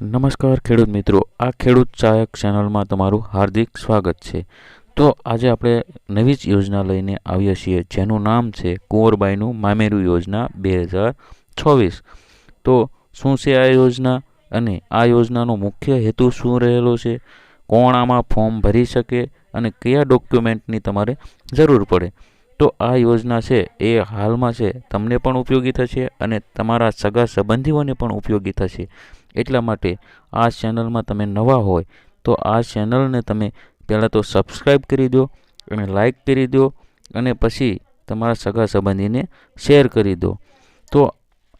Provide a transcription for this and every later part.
નમસ્કાર ખેડૂત મિત્રો, આ ખેડૂત સહાયક ચેનલમાં તમારું હાર્દિક સ્વાગત છે. તો આજે આપણે નવી જ યોજના લઈને આવીએ છીએ, જેનું નામ છે કુંવરબાઈનું મામેરું યોજના બે હજાર છવ્વીસ. તો શું છે આ યોજના અને આ યોજનાનો મુખ્ય હેતુ શું રહેલો છે? કોણ આમાં ફોર્મ ભરી શકે અને કયા ડોક્યુમેન્ટની તમારે જરૂર પડે? તો આ યોજના છે, એ હાલમાં છે, તમને પણ ઉપયોગી થશે અને તમારા સગા સંબંધીઓને પણ ઉપયોગી થશે. એટલા માટે આ ચેનલમાં તમે નવા હોય તો આ ચેનલને તમે પહેલાં તો સબસ્ક્રાઈબ કરી દો અને લાઈક કરી દો અને પછી તમારા સગા સંબંધીને શેર કરી દો. તો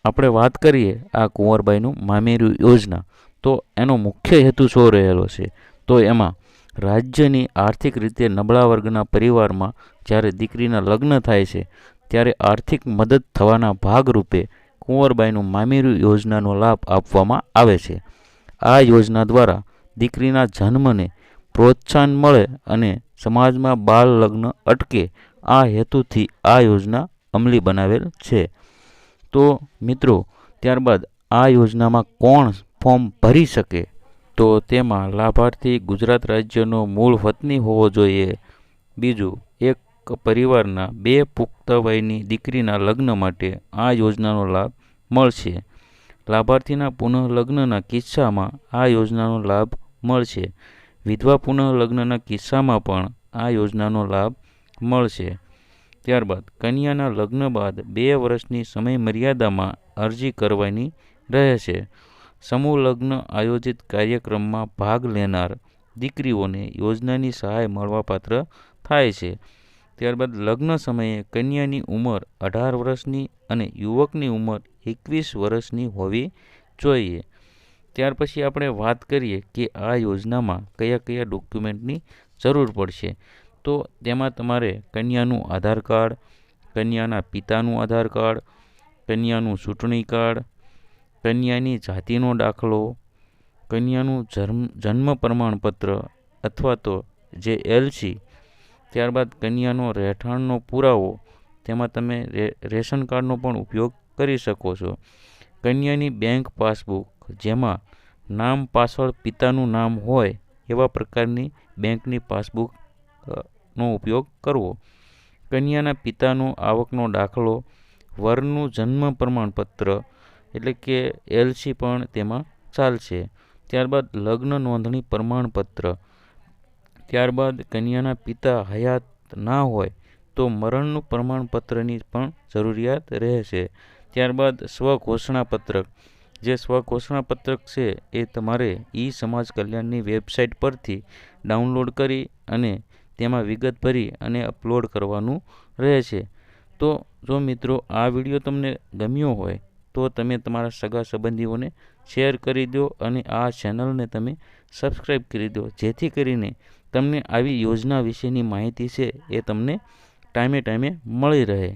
આપણે વાત કરીએ આ કુંવરબાઈનું મામેરું યોજના. તો એનો મુખ્ય હેતુ શું રહેલો છે? તો એમાં રાજ્યની આર્થિક રીતે નબળા વર્ગના પરિવારમાં જ્યારે દીકરીના લગ્ન થાય છે, ત્યારે આર્થિક મદદ થવાના ભાગરૂપે કુંવરબાઈનું મામેરું યોજનાનો લાભ આપવામાં આવે છે. આ યોજના દ્વારા દીકરીના જન્મને પ્રોત્સાહન મળે અને સમાજમાં બાળ લગ્ન અટકે આ હેતુથી આ યોજના અમલી બનાવેલ છે. તો મિત્રો, ત્યારબાદ આ યોજનામાં કોણ ફોર્મ ભરી શકે? તો તેમાં લાભાર્થી ગુજરાત રાજ્યનો મૂળ વતની હોવો જોઈએ. બીજું, એક પરિવારના બે પુખ્ત વયની દીકરીના લગ્ન માટે આ યોજનાનો લાભ મળશે. લાભાર્થીના પુનઃલગ્નના કિસ્સામાં આ યોજનાનો લાભ મળશે. વિધવા પુનઃલગ્નના કિસ્સામાં પણ આ યોજનાનો લાભ મળશે. ત્યારબાદ, કન્યાના લગ્ન બાદ બે વર્ષની સમય મર્યાદામાં અરજી કરવાની રહેશે. સમૂહ લગ્ન આયોજિત કાર્યક્રમમાં ભાગ લેનાર દીકરીઓને યોજનાની સહાય મળવાપાત્ર થાય છે. ત્યારબાદ લગ્ન સમયે કન્યાની ઉંમર અઢાર વર્ષની અને યુવકની ઉંમર એકવીસ વર્ષની હોવી જોઈએ. ત્યાર પછી આપણે વાત કરીએ કે આ યોજનામાં કયા કયા ડોક્યુમેન્ટની જરૂર પડશે. તો તેમાં તમારે કન્યાનું આધાર કાર્ડ, કન્યાના પિતાનું આધાર કાર્ડ, કન્યાનું ચૂંટણી કાર્ડ કન્યાની જાતિનો દાખલો, કન્યાનું જન્મ જન્મ પ્રમાણપત્ર અથવા તો જે એલસી ત્યારબાદ કન્યાનો રહેઠાણનો પુરાવો, તેમાં તમે રેશન કાર્ડનો પણ ઉપયોગ કરી શકો છો. કન્યાની બેંક પાસબુક, જેમાં નામ પાછળ પિતાનું નામ હોય, એવા પ્રકારની બેંકની પાસબુક નો ઉપયોગ કરવો. કન્યાના પિતાનો આવકનો દાખલો, વરનું જન્મ પ્રમાણપત્ર એટલે કે એલસી પણ તેમાં ચાલશે. ત્યારબાદ લગ્ન નોંધણી પ્રમાણપત્ર. ત્યારબાદ કન્યાના પિતા હયાત ના હોય તો મરણનું પ્રમાણપત્રની પણ જરૂરિયાત રહેશે. ત્યારબાદ સ્વઘોષણા પત્રક જે સ્વઘોષણા પત્રક છે એ તમારે ઈ સમાજ કલ્યાણની વેબસાઇટ પરથી ડાઉનલોડ કરી અને તેમાં વિગત ભરી અને અપલોડ કરવાનું રહેશે. તો જો મિત્રો આ વીડિયો તમને ગમ્યો હોય તો તમે તમારા સગા સંબંધીઓને શેર કરી દો અને આ ચેનલને તમે સબસ્ક્રાઈબ કરી દો. જેથી કરીને તમને આવી યોજના વિશેની માહિતી છે એ તમને ટાઈમે ટાઈમે મળી રહે.